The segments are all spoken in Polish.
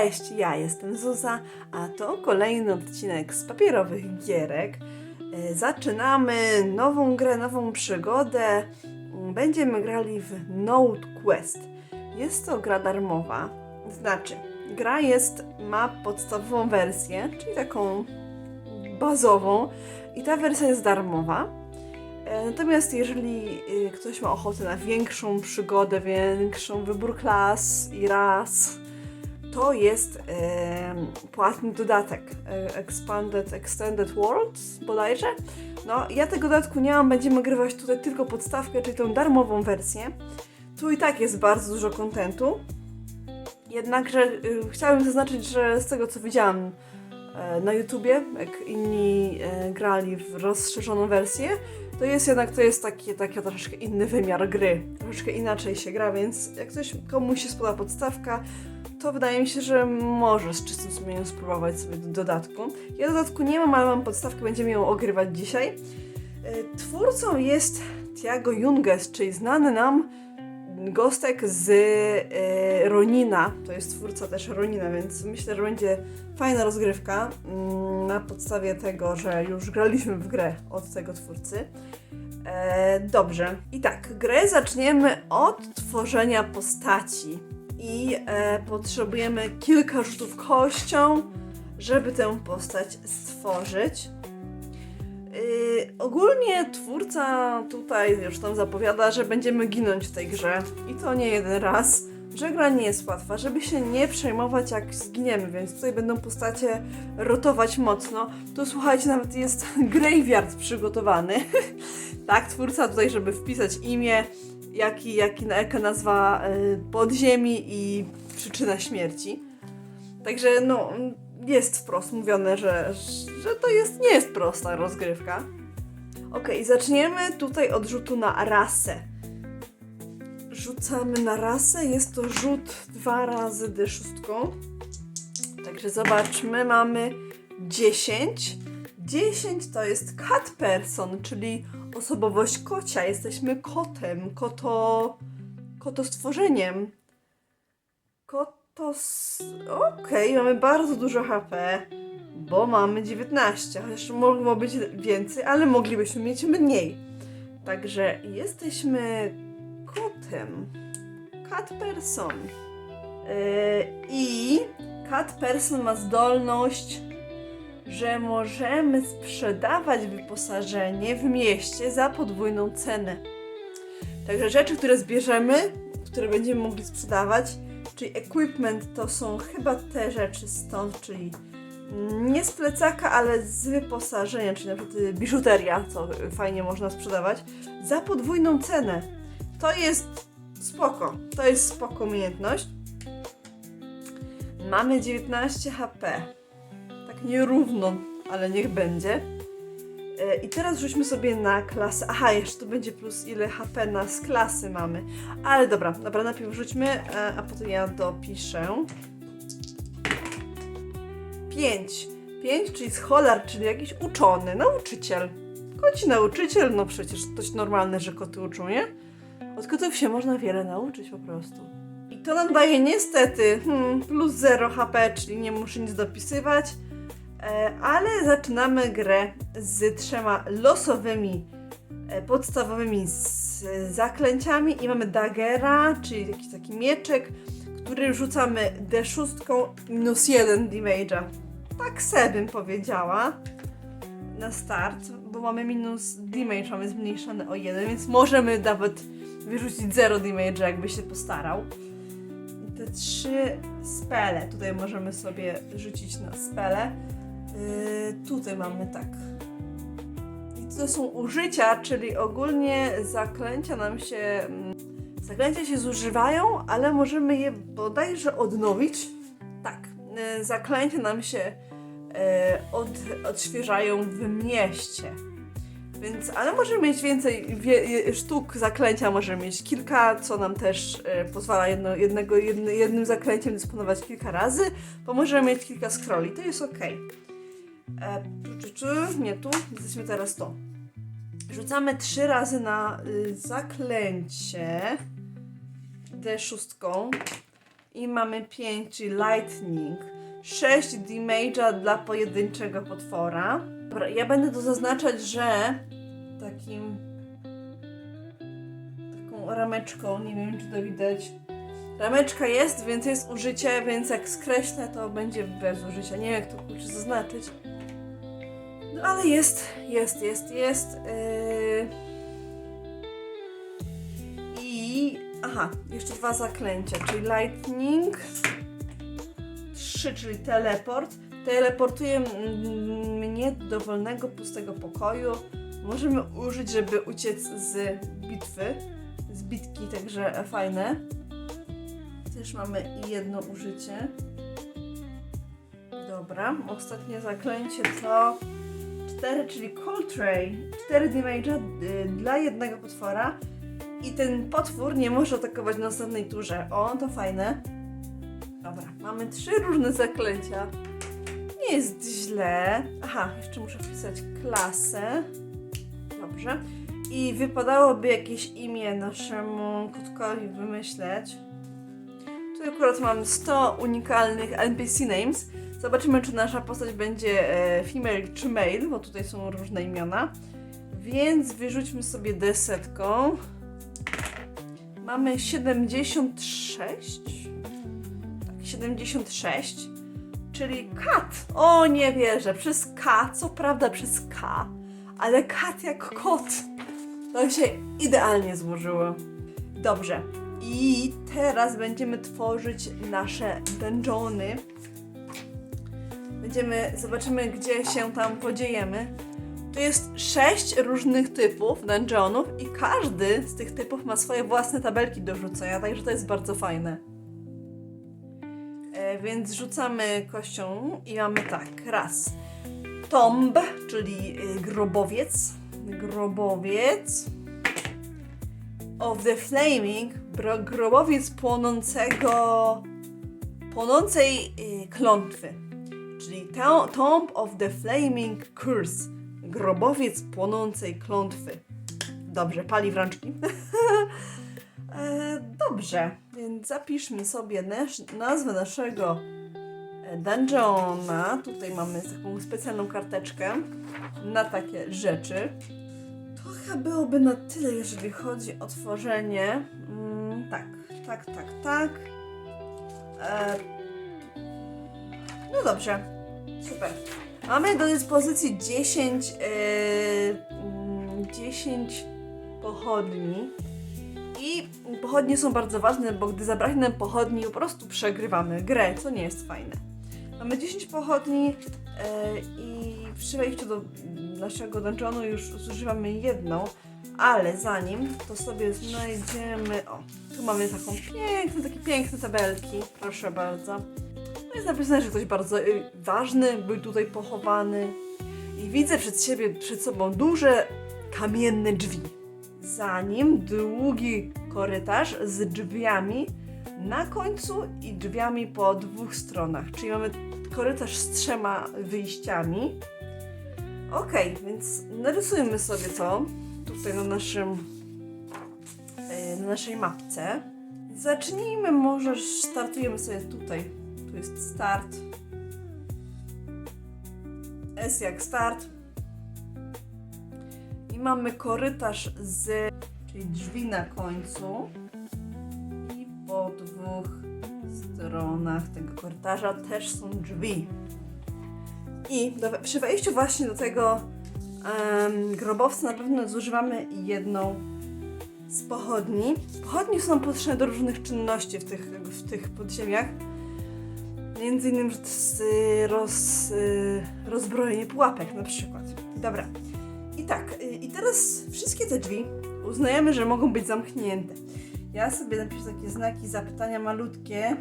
Cześć, ja jestem Zuza, a to kolejny odcinek z papierowych gierek. E, Zaczynamy nową grę, nową przygodę. Mm, Będziemy grali w Note Quest. Jest to gra darmowa, znaczy gra jest, ma podstawową wersję, czyli taką bazową i ta wersja jest darmowa. E, Natomiast jeżeli y, ktoś ma ochotę na większą przygodę, większą wybór klas i ras, to jest e, płatny dodatek e, Expanded Extended Worlds bodajże. No, ja tego dodatku nie mam, będziemy grywać tutaj tylko podstawkę, czyli tą darmową wersję. Tu i tak jest bardzo dużo kontentu. Jednakże y, chciałabym zaznaczyć, że z tego co widziałam e, na YouTubie, jak inni e, grali w rozszerzoną wersję, to jest jednak to jest taki, taki troszeczkę inny wymiar gry. Troszeczkę inaczej się gra, więc jak ktoś komuś się spodoba podstawka, to wydaje mi się, że może z czystym sumieniem spróbować sobie do dodatku. Ja dodatku nie mam, ale mam podstawkę, będziemy ją ogrywać dzisiaj. E, Twórcą jest Tiago Junges, czyli znany nam gostek z e, Ronina. To jest twórca też Ronina, więc myślę, że będzie fajna rozgrywka mm, na podstawie tego, że już graliśmy w grę od tego twórcy. E, dobrze. I tak, grę zaczniemy od tworzenia postaci. I e, potrzebujemy kilka rzutów kością, żeby tę postać stworzyć. Ogólnie twórca tutaj już tam zapowiada, że będziemy ginąć w tej grze i to nie jeden raz, że gra nie jest łatwa, żeby się nie przejmować jak zginiemy, więc tutaj będą postacie rotować mocno. Tu słuchajcie, nawet jest graveyard przygotowany. tak, twórca tutaj, żeby wpisać imię, jaki, jaki, jaka nazwa yy, podziemi i przyczyna śmierci. Także no, jest wprost mówione, że, że to jest, nie jest prosta rozgrywka. Okej, zaczniemy tutaj od rzutu na rasę. Rzucamy na rasę, jest to rzut dwa razy D6. Także zobaczmy, mamy 10. 10 to jest cat person, czyli osobowość kocia. Jesteśmy kotem, koto, stworzeniem. Kotos. Okej, mamy bardzo dużo HP, bo mamy 19. Chociaż mogło być więcej, ale moglibyśmy mieć mniej. Także jesteśmy kotem. Cat person. Yy, I cat person ma zdolność, że możemy sprzedawać wyposażenie w mieście za podwójną cenę. Także rzeczy, które zbierzemy, które będziemy mogli sprzedawać, czyli equipment to są chyba te rzeczy stąd, czyli nie z plecaka, ale z wyposażenia, czyli na przykład y, biżuteria, co fajnie można sprzedawać, za podwójną cenę. To jest spoko, to jest spoko umiejętność. Mamy 19 HP. Tak nierówno, ale niech będzie. E, I teraz rzućmy sobie na klasę. Aha, jeszcze tu będzie plus ile HP na z klasy mamy. Ale dobra, dobra, najpierw rzućmy, e, a potem ja dopiszę. 5. 5, czyli scholar, czyli jakiś uczony, nauczyciel. Koci nauczyciel, no przecież dość normalne, że koty uczą, nie? Od kotów się można wiele nauczyć po prostu. I to nam daje niestety hmm, plus 0 HP, czyli nie muszę nic dopisywać. E, ale zaczynamy grę z trzema losowymi, e, podstawowymi z, zaklęciami i mamy daggera, czyli jakiś taki mieczek, który rzucamy D6 minus 1 damage'a. Tak se bym powiedziała na start, bo mamy minus damage, mamy zmniejszony o 1, więc możemy nawet wyrzucić 0 damage'a, jakby się postarał. I te trzy spele, tutaj możemy sobie rzucić na spele. Yy, tutaj mamy tak. I to są użycia, czyli ogólnie zaklęcia nam się. mm, Zaklęcia się zużywają, ale możemy je bodajże odnowić. Tak, yy, zaklęcia nam się od, odświeżają w mieście. Więc, ale możemy mieć więcej wie, sztuk zaklęcia, możemy mieć kilka, co nam też e, pozwala jedno, jednego, jedny, jednym zaklęciem dysponować kilka razy, bo możemy mieć kilka scrolli, to jest ok. E, czy, czy, nie tu, jesteśmy teraz to. Rzucamy trzy razy na y, zaklęcie D6. i mamy 5, czyli lightning. 6 damage'a dla pojedynczego potwora. Ja będę tu zaznaczać, że takim taką rameczką, nie wiem czy to widać. Rameczka jest, więc jest użycie, więc jak skreślę, to będzie bez użycia. Nie wiem jak to kurczę zaznaczyć. No ale jest, jest, jest, jest. Yy... I. Aha, jeszcze dwa zaklęcia, czyli lightning. Trzy, czyli teleport. Teleportuje mnie do dowolnego, pustego pokoju. Możemy użyć, żeby uciec z bitwy. Z bitki, także fajne. Też mamy jedno użycie. Dobra, ostatnie zaklęcie to 4, czyli Cold Ray. 4 damage'a y, dla jednego potwora. I ten potwór nie może atakować na następnej turze. O, to fajne. Dobra, mamy trzy różne zaklęcia. Nie jest źle. Aha, jeszcze muszę wpisać klasę. Dobrze. I wypadałoby jakieś imię naszemu kotkowi wymyśleć. Tu akurat mam 100 unikalnych NPC names. Zobaczymy, czy nasza postać będzie e, female czy male, bo tutaj są różne imiona. Więc wyrzućmy sobie desetką. Mamy 76. Tak, 76. Czyli kat. O, nie wierzę. Przez K, co prawda przez K, ale kat jak kot. To się idealnie złożyło. Dobrze. I teraz będziemy tworzyć nasze dungeony. Będziemy, zobaczymy, gdzie się tam podziejemy. Tu jest sześć różnych typów dungeonów i każdy z tych typów ma swoje własne tabelki do rzucenia, także to jest bardzo fajne. E, więc rzucamy kością i mamy tak, raz. Tomb, czyli y, grobowiec. Grobowiec. Of the Flaming, grobowiec płonącego, płonącej y, klątwy. Czyli to- Tomb of the Flaming Curse. Grobowiec płonącej klątwy. Dobrze, pali w rączki. dobrze, więc zapiszmy sobie nasz, nazwę naszego e, dungeona. Tutaj mamy taką specjalną karteczkę na takie rzeczy. Chyba byłoby na tyle, jeżeli chodzi o tworzenie. Mm, tak, tak, tak, tak. E, no dobrze, super. Mamy do dyspozycji 10, e, mm, 10 pochodni. Pochodnie są bardzo ważne, bo gdy zabraknie nam pochodni, po prostu przegrywamy grę, co nie jest fajne. Mamy 10 pochodni e, i przy wejściu do naszego dungeonu już zużywamy jedną, ale zanim to sobie znajdziemy. O, tu mamy taką piękne, takie piękne tabelki, proszę bardzo. No jest napisane, że ktoś bardzo y, ważny był tutaj pochowany. I widzę przed siebie, przed sobą duże kamienne drzwi. Za nim długi korytarz z drzwiami na końcu i drzwiami po dwóch stronach. Czyli mamy korytarz z trzema wyjściami. Okej, więc narysujmy sobie to tutaj na naszym e, na naszej mapce. Zacznijmy może, startujemy sobie tutaj. Tu jest start. S jak start. I mamy korytarz z, czyli drzwi na końcu. I po dwóch stronach tego korytarza też są drzwi. I do, przy wejściu właśnie do tego em, grobowca na pewno zużywamy jedną z pochodni. Pochodnie są potrzebne do różnych czynności w tych, w tych podziemiach. Między innymi y, roz, y, rozbrojenie pułapek na przykład. Dobra. I tak, y, i teraz wszystkie te drzwi uznajemy, że mogą być zamknięte. Ja sobie napiszę takie znaki zapytania malutkie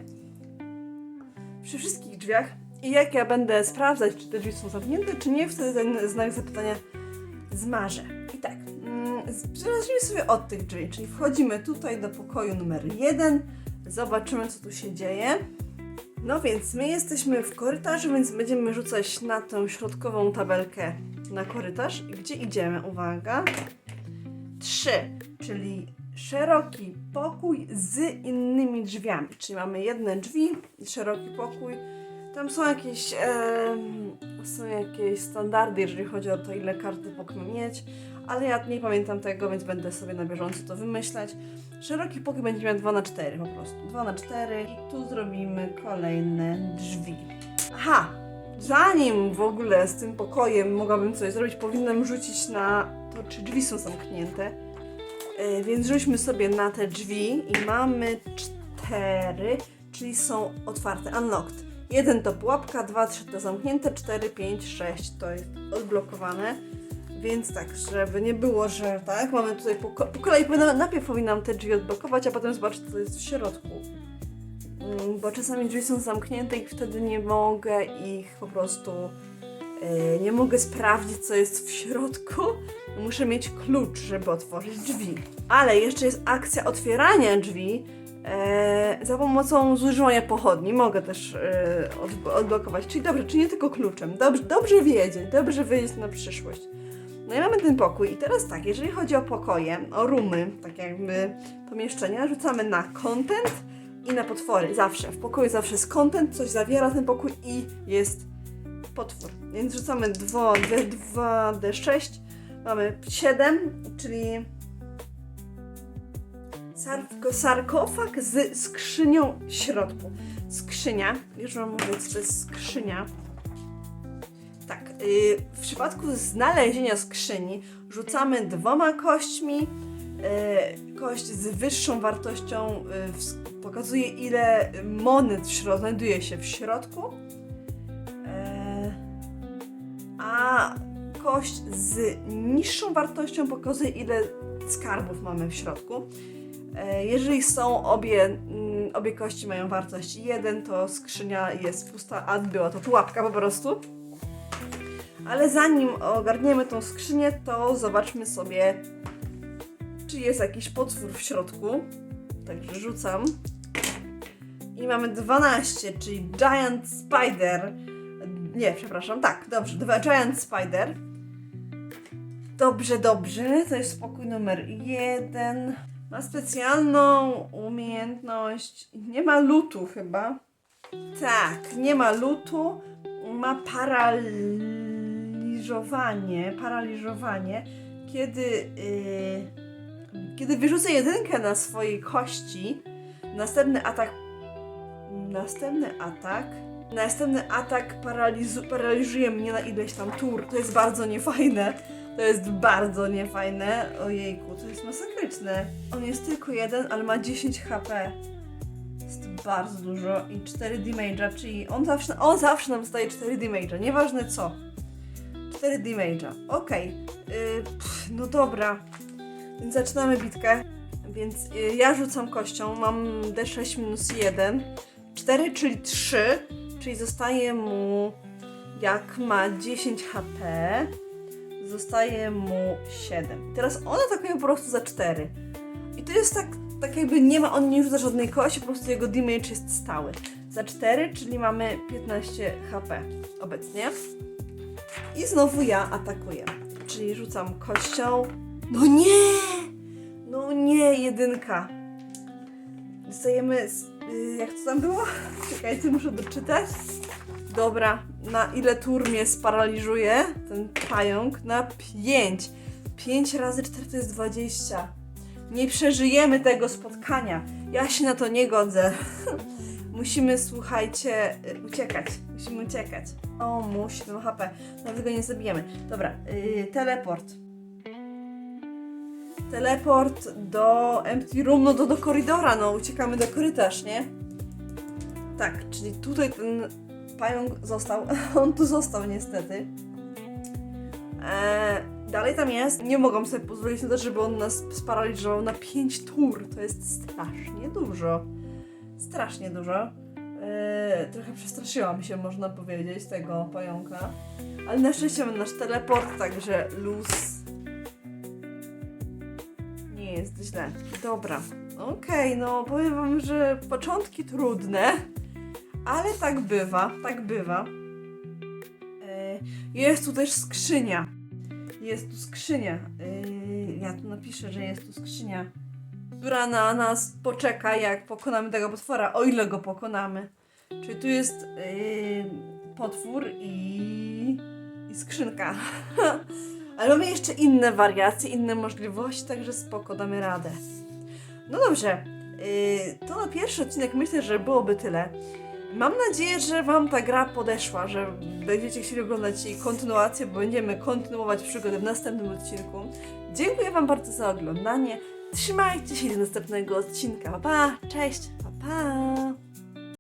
przy wszystkich drzwiach i jak ja będę sprawdzać, czy te drzwi są zamknięte, czy nie, wtedy ten znak zapytania zmarzę. I tak, mm, zacznijmy sobie od tych drzwi, czyli wchodzimy tutaj do pokoju numer jeden, zobaczymy co tu się dzieje. No więc my jesteśmy w korytarzu, więc będziemy rzucać na tą środkową tabelkę na korytarz. Gdzie idziemy? Uwaga. 3, czyli szeroki pokój z innymi drzwiami. Czyli mamy jedne drzwi szeroki pokój. Tam są jakieś, em, są jakieś standardy, jeżeli chodzi o to, ile każdy pokój mieć, ale ja nie pamiętam tego, więc będę sobie na bieżąco to wymyślać. Szeroki pokój będzie miał 2 na 4 po prostu. 2 na 4 i tu zrobimy kolejne drzwi. Aha! Zanim w ogóle z tym pokojem mogłabym coś zrobić, powinnam rzucić na to, czy drzwi są zamknięte. E, Więc rzućmy sobie na te drzwi i mamy cztery, czyli są otwarte, unlocked. Jeden to pułapka, dwa, trzy to zamknięte, cztery, pięć, sześć to jest odblokowane. Więc tak, żeby nie było, że tak, mamy tutaj po, po kolei, najpierw powinnam te drzwi odblokować, a potem zobaczyć, co jest w środku. Mm, Bo czasami drzwi są zamknięte i wtedy nie mogę ich po prostu, e, nie mogę sprawdzić, co jest w środku. Muszę mieć klucz, żeby otworzyć drzwi. Ale jeszcze jest akcja otwierania drzwi e, za pomocą zużywania pochodni. Mogę też od, odblokować. Czyli dobrze, czy nie tylko kluczem. Dobrze, dobrze wiedzieć, dobrze wiedzieć na przyszłość. No i mamy ten pokój. I teraz tak, jeżeli chodzi o pokoje, o rumy, tak jakby pomieszczenia, rzucamy na content i na potwory. Zawsze. W pokoju zawsze jest content, coś zawiera ten pokój i jest potwór. Więc rzucamy 2, 2D6. Mamy 7, czyli sarko, sarkofag z skrzynią środku. Skrzynia, już wam mówię, co to jest skrzynia. Tak, yy, w przypadku znalezienia skrzyni rzucamy dwoma kośćmi. Yy, kość z wyższą wartością ws- pokazuje, ile monet znajduje się w środku. Yy, a kość z niższą wartością pokazuje, ile skarbów mamy w środku. E, Jeżeli są obie, obie kości mają wartość 1, to skrzynia jest pusta, a była to pułapka po prostu. Ale zanim ogarniemy tą skrzynię, to zobaczmy sobie, czy jest jakiś potwór w środku. Także rzucam. I mamy 12, czyli Giant Spider. Nie, przepraszam, tak, dobrze, Giant Spider. Dobrze, dobrze, to jest spokój numer jeden. Ma specjalną umiejętność. Nie ma lutu chyba. Tak, nie ma lutu. Ma paraliżowanie. Paraliżowanie. Kiedy, yy, kiedy wyrzucę jedynkę na swojej kości, następny atak. Następny atak. Następny atak paralizu, paraliżuje mnie na ileś tam tur. To jest bardzo niefajne. To jest bardzo niefajne. Ojejku, to jest masakryczne. On jest tylko jeden, ale ma 10 HP. Jest bardzo dużo i 4 damage'a, czyli on zawsze, on zawsze nam zdaje 4 damage'a, nieważne co. 4 damage'a, okej. Yy, pff, no dobra. Więc zaczynamy bitkę. Więc yy, ja rzucam kością, mam D6 minus 1. 4, czyli 3, czyli zostaje mu, jak ma 10 HP, zostaje mu 7. Teraz on atakuje po prostu za 4. I to jest tak, tak jakby nie ma, on nie rzuca żadnej kości, po prostu jego damage jest stały. Za 4, czyli mamy 15 HP obecnie. I znowu ja atakuję. Czyli rzucam kością. No nie! No nie, jedynka. Dostajemy, y, jak to tam było? Czekajcie, muszę doczytać. Dobra, na ile tur mnie sparaliżuje ten pająk? Na 5. 5 razy 4 to jest 20. Nie przeżyjemy tego spotkania. Ja się na to nie godzę. Musimy, słuchajcie, y, uciekać. Musimy uciekać. O, mu 7 HP. Dlatego nie zabijemy. Dobra, yy, teleport. Teleport do Empty Room, no do, do koridora, no uciekamy do korytarz, nie? Tak, czyli tutaj ten pająk został. On tu został niestety. Eee, dalej tam jest. Nie mogą sobie pozwolić na to, żeby on nas sparaliżował na 5 tur. To jest strasznie dużo. Strasznie dużo. Eee, trochę przestraszyłam się, można powiedzieć, tego pająka. Ale na szczęście mamy nasz teleport, także luz. Jest źle. Dobra. Okej, no powiem wam, że początki trudne, ale tak bywa, tak bywa. E, Jest tu też skrzynia. Jest tu skrzynia. E, Ja tu napiszę, że jest tu skrzynia. która na nas poczeka, jak pokonamy tego potwora, o ile go pokonamy. Czyli tu jest yy, potwór i, i skrzynka. Ale mamy jeszcze inne wariacje, inne możliwości, także spoko, damy radę. No dobrze, yy, to na pierwszy odcinek myślę, że byłoby tyle. Mam nadzieję, że Wam ta gra podeszła, że będziecie chcieli oglądać jej kontynuację, bo będziemy kontynuować przygodę w następnym odcinku. Dziękuję Wam bardzo za oglądanie. Trzymajcie się do następnego odcinka. Pa, pa cześć, pa, pa.